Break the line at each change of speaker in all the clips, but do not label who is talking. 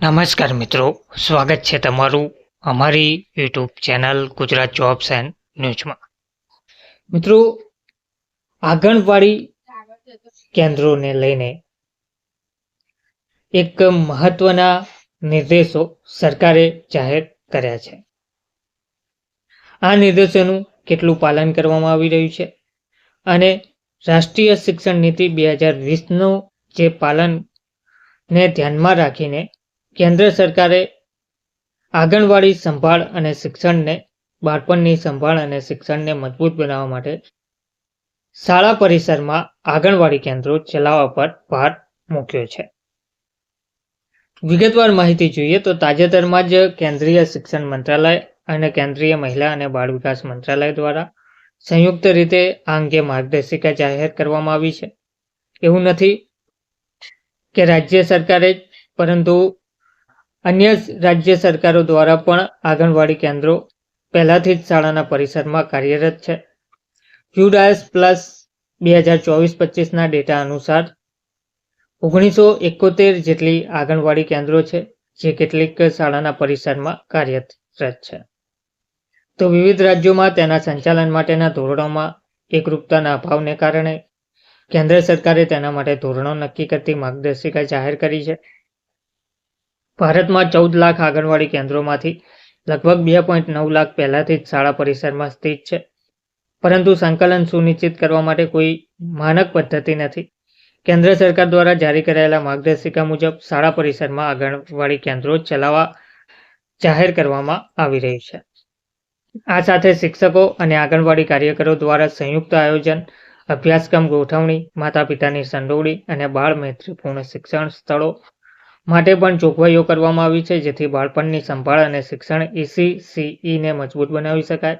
નમસ્કાર મિત્રો, સ્વાગત છે તમારું અમારી YouTube channel Gujarat jobs and ન્યૂઝમાં. મિત્રો, આંગણવાડી કેન્દ્રોને લઈને એક મહત્વના નિર્દેશો સરકારે જાહેર કર્યા છે. આ નિર્દેશોનું કેટલું પાલન કરવામાં આવી રહ્યું છે અને રાષ્ટ્રીય શિક્ષણ નીતિ બે હજાર વીસનું જે પાલનને ધ્યાનમાં રાખીને કેન્દ્ર સરકારે આંગણવાડી સંભાળ અને શિક્ષણને, બાળપણની સંભાળ અને શિક્ષણને મજબૂત બનાવવા માટે શાળા પરિસરમાં આંગણવાડી કેન્દ્રો ચલાવવા પર ભાર મૂક્યો છે. વિગતવાર માહિતી જોઈએ તો તાજેતરમાં જ કેન્દ્રીય શિક્ષણ મંત્રાલય અને કેન્દ્રીય મહિલા અને બાળ વિકાસ મંત્રાલય દ્વારા સંયુક્ત રીતે આ અંગે માર્ગદર્શિકા જાહેર કરવામાં આવી છે. એવું નથી કે રાજ્ય સરકારે જ, પરંતુ અન્ય રાજ્ય સરકારો દ્વારા પણ આંગણવાડી કેન્દ્રો પહેલાથી જ શાળાના પરિસરમાં કાર્યરત છે. યુડાયસ પ્લસ બે હજાર ચોવીસ પચીસના ડેટા અનુસાર ઓગણીસો એકોતેર જેટલી આંગણવાડી કેન્દ્રો છે, જે કેટલીક શાળાના પરિસરમાં કાર્યરત છે. તો વિવિધ રાજ્યોમાં તેના સંચાલન માટેના ધોરણોમાં એકરૂપતાના અભાવને કારણે કેન્દ્ર સરકારે તેના માટે ધોરણો નક્કી કરતી માર્ગદર્શિકા જાહેર કરી છે. ભારતમાં ચૌદ લાખ આંગણવાડી કેન્દ્રોમાંથી લગભગ બે પોઈન્ટ નવ લાખ પહેલાથી જ શાળા પરિસરમાં સ્થિત છે. પરંતુ સંકલન સુનિશ્ચિત કરવા માટે કોઈ માનક પદ્ધતિ નથી. કેન્દ્ર સરકાર દ્વારા જારી કરાયેલા માર્ગદર્શિકા મુજબ શાળા પરિસરમાં આંગણવાડી કેન્દ્રો ચલાવવા જાહેર કરવામાં આવી રહી છે. આ સાથે શિક્ષકો અને આંગણવાડી કાર્યકરો દ્વારા સંયુક્ત આયોજન, અભ્યાસક્રમ ગોઠવણી માતા પિતાની સંડોવણી અને બાળ મૈત્રીપૂર્ણ શિક્ષણ સ્થળો માટે પણ જોગવાઈઓ કરવામાં આવી છે, જેથી બાળપણની સંભાળ અને શિક્ષણ ઈસીસીઈને મજબૂત બનાવી શકાય.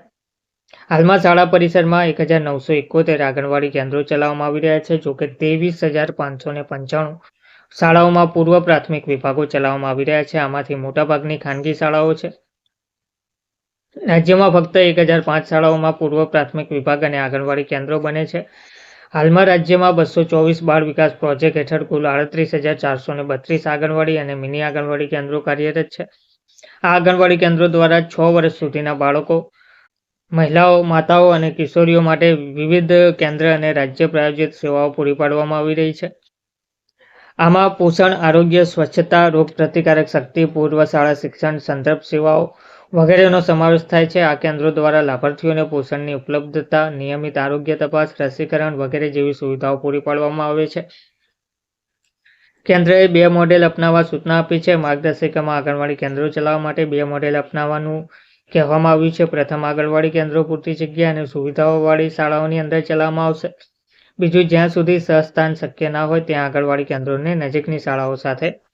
હાલમાં શાળા પરિસરમાં એક હજાર નવસો એકોતેર આંગણવાડી કેન્દ્રો ચલાવવામાં આવી રહ્યા છે, જોકે ત્રેવીસ હજાર પાંચસો ને પંચાણું શાળાઓમાં પૂર્વ પ્રાથમિક વિભાગો ચલાવવામાં આવી રહ્યા છે. આમાંથી મોટાભાગની ખાનગી શાળાઓ છે. રાજ્યમાં ફક્ત એક હજાર પાંચ શાળાઓમાં પૂર્વ પ્રાથમિક વિભાગ અને આંગણવાડી કેન્દ્રો બને છે. હાલમાં રાજ્યમાં બસો ચોવીસ બાળ વિકાસ પ્રોજેક્ટ હેઠળ કુલ આડત્રીસ હજાર ચારસો ને બત્રીસ આંગણવાડી અને મિની આંગણવાડી કેન્દ્રો કાર્યરત છે. આ આંગણવાડી કેન્દ્રો દ્વારા છ વર્ષ સુધીના બાળકો, મહિલાઓ, માતાઓ અને કિશોરીઓ માટે વિવિધ કેન્દ્ર અને રાજ્ય પ્રાયોજિત સેવાઓ પૂરી પાડવામાં આવી રહી છે. આમાં પોષણ, આરોગ્ય, સ્વચ્છતા રોગ પ્રતિકારક શક્તિ, પૂર્વ શાળા શિક્ષણ, સંદર્ભ સેવાઓ વગેરેનો સમાવેશ થાય છે. આ કેન્દ્રો દ્વારા લાભાર્થીઓને પોષણની ઉપલબ્ધતા, નિયમિત આરોગ્ય તપાસ, રસીકરણ વગેરે જેવી સુવિધાઓ પૂરી પાડવામાં આવે છે. કેન્દ્રએ બે મોડેલ અપનાવવા સૂચના આપી છે. માર્ગદર્શિકામાં આંગણવાડી કેન્દ્રો ચલાવવા માટે બે મોડેલ અપનાવવાનું કહેવામાં આવ્યું છે. પ્રથમ, આંગણવાડી કેન્દ્રો પૂરતી જગ્યા અને સુવિધાઓવાળી શાળાઓની અંદર ચલાવવામાં આવશે. બીજું, જ્યાં સુધી સહસ્થાન શક્ય ના હોય, ત્યાં આંગણવાડી કેન્દ્રોને નજીકની શાળાઓ સાથે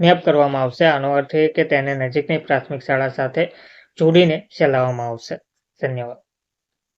મેપ કરવામાં આવશે. આનો અર્થ એ કે તેને નજીકની પ્રાથમિક શાળા સાથે જોડીને ચલાવવામાં આવશે. ધન્યવાદ.